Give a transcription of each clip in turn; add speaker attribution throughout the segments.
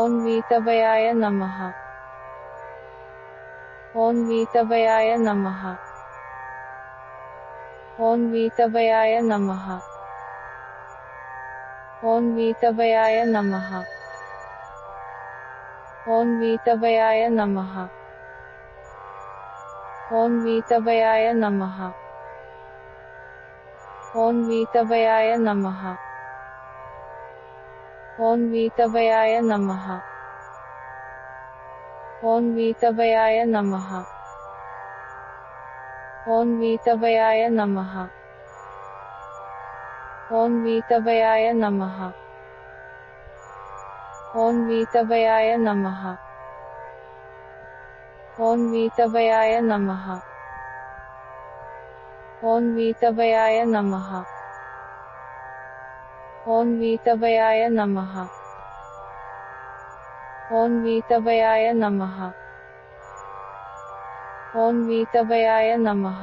Speaker 1: ॐ वीतभयाय नमः। ॐ वीतभयाय नमः। ॐ वीतभयाय नमः। ॐ वीतभयाय नमः। ॐ वीतभयाय नमः। ॐ वीतभयाय नमः। ॐ वीतभयाय नमः। ओन्वीतभयाय नमः ओन्वीतभयाय नमः ओन्वीतभयाय नमः ओन्वीतभयाय नमः ओन्वीतभयाय नमः ओन्वीतभयाय नमः ओन्वीतभयाय नमः ओं वीतवयाय नमः। ओन्वीतभयाय नमः। ओन्वीतभयाय नमः।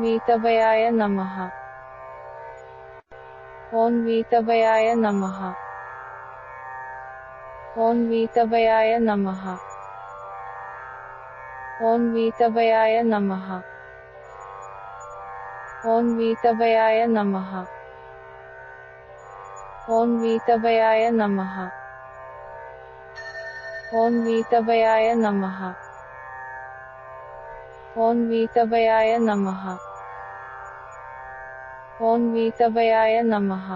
Speaker 1: वीतवयाय नमः। ओन्वीतभयाय नमः। ओन्वीतभयाय नमः। वीतवयाय नमः। ॐ वीतभयाय नमः। ॐ वीतभयाय नमः। ॐ वीतभयाय नमः। ॐ वीतभयाय नमः। ॐ वीतभयाय नमः।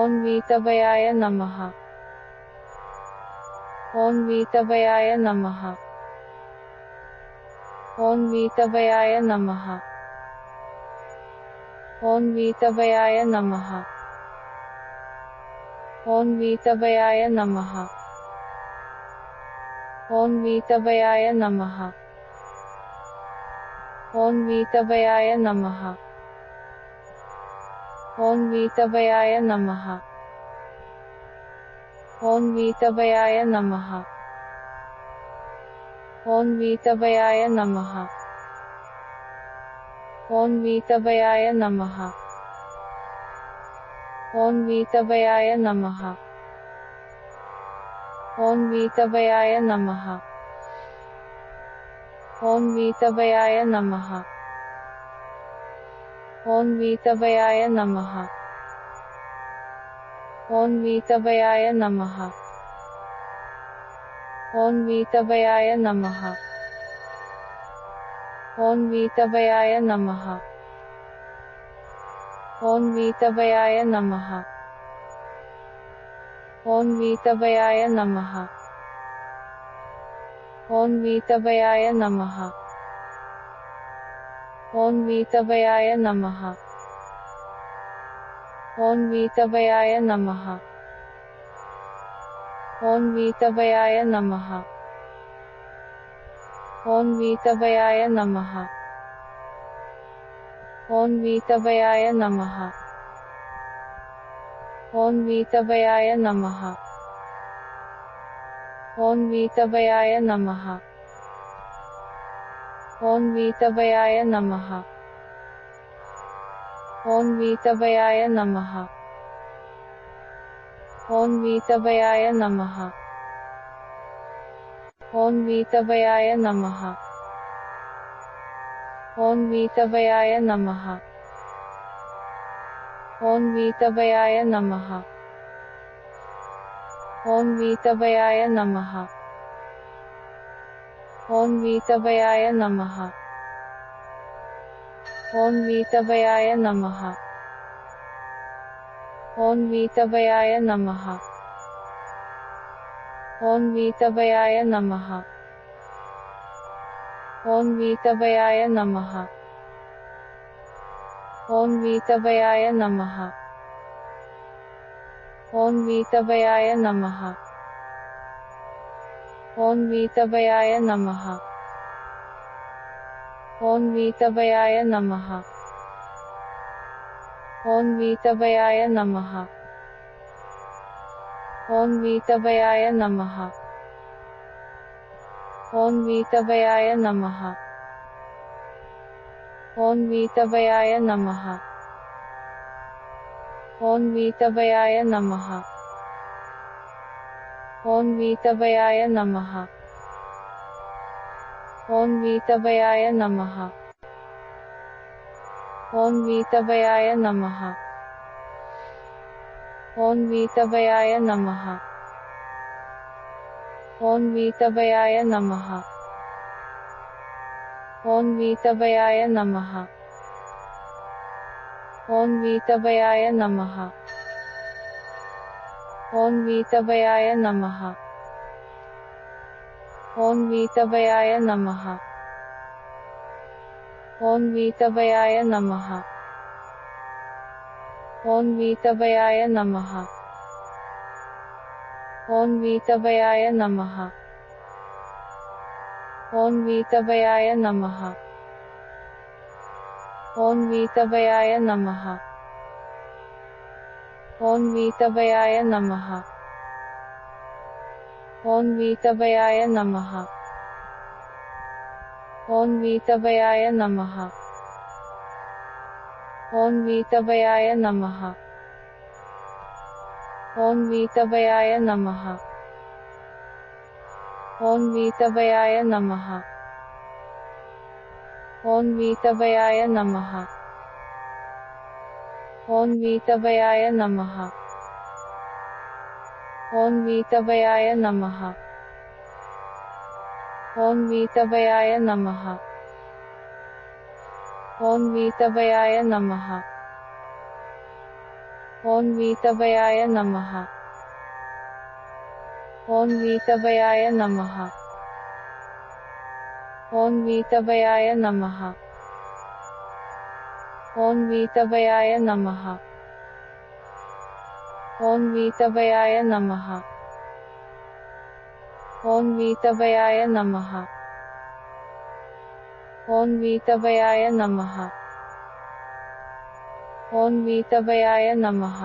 Speaker 1: ॐ वीतभयाय नमः। ॐ वीतभयाय नमः। ओं वीतवयाय नमः। ओन्मीतवयाय नमः। ओन्मीतवयाय नमः। वीतवयाय नमः। ओन्मीतवयाय नमः। ओन्मीतवयाय नमः। वीतवयाय नमः। ओं ओन्वीतभयाय नमः ओं ओन्वीतभयाय नमः ओं ओन्वीतभयाय नमः ओं ओन्वीतभयाय नमः ओं ओन्वीतभयाय नमः ओं ओन्वीतभयाय नमः ओं ओन्वीतभयाय नमः ओं वीतवयाय नमः ओं वीतवयाय नमः ओं वीतवयाय नमः ओं वीतवयाय नमः ओं वीतवयाय नमः ओं वीतवयाय नमः ओं वीतवयाय नमः ओन्वीतभयाय नमः ओन्वीतभयाय नमः ओन्वीतभयाय नमः ओन्वीतभयाय नमः ओन्वीतभयाय नमः ओन्वीतभयाय नमः ओन्वीतभयाय नमः ओं वीतवयाय नमः। ओं वीतवयाय नमः। ओं वीतवयाय नमः। ओं वीतवयाय नमः। ओं वीतवयाय नमः। ओं वीतवयाय नमः। ओं वीतवयाय नमः। ओं वीतवयाय नमः। ओन्मीतवयाय नमः। ओन्मीतवयाय नमः। वीतवयाय नमः। ओन्मीतवयाय नमः। ओन्मीतवयाय नमः। वीतवयाय नमः। ओन्वीतभयाय नमः ओन्वीतभयाय नमः ओन्वीतभयाय नमः ओन्वीतभयाय नमः ओन्वीतभयाय नमः ओन्वीतभयाय नमः ओन्वीतभयाय नमः ओं वीतवयाय नमः। ओन्मीतभयाय नमः। ओन्मीतभयाय नमः। वीतवयाय नमः। ओन्मीतभयाय नमः। ओन्मीतभयाय नमः। वीतवयाय नमः। ओं वीतवयाय नमः। ओन्वीतभयाय नमः। ओन्वीतभयाय नमः। वीतवयाय नमः। ओन्वीतभयाय नमः। ओन्वीतभयाय नमः। वीतवयाय नमः। ओं वीतवयाय नमः। ओं वीतवयाय नमः। ओं वीतवयाय नमः। ओं वीतवयाय नमः। ओं वीतवयाय नमः। ओं वीतवयाय नमः। ओं वीतवयाय नमः। ओम ओन्मीतभयाय नमः। ओम ओन्मीतभयाय नमः। ओम ओन्मीतभयाय नमः। ओम ओन्मीतभयाय नमः। ओम ओन्मीतभयाय नमः। ओम ओन्मीतभयाय नमः। ओम ओन्मीतभयाय नमः। ओं वीतभयाय नमः। ओं वीतभयाय नमः। ओं वीतभयाय नमः।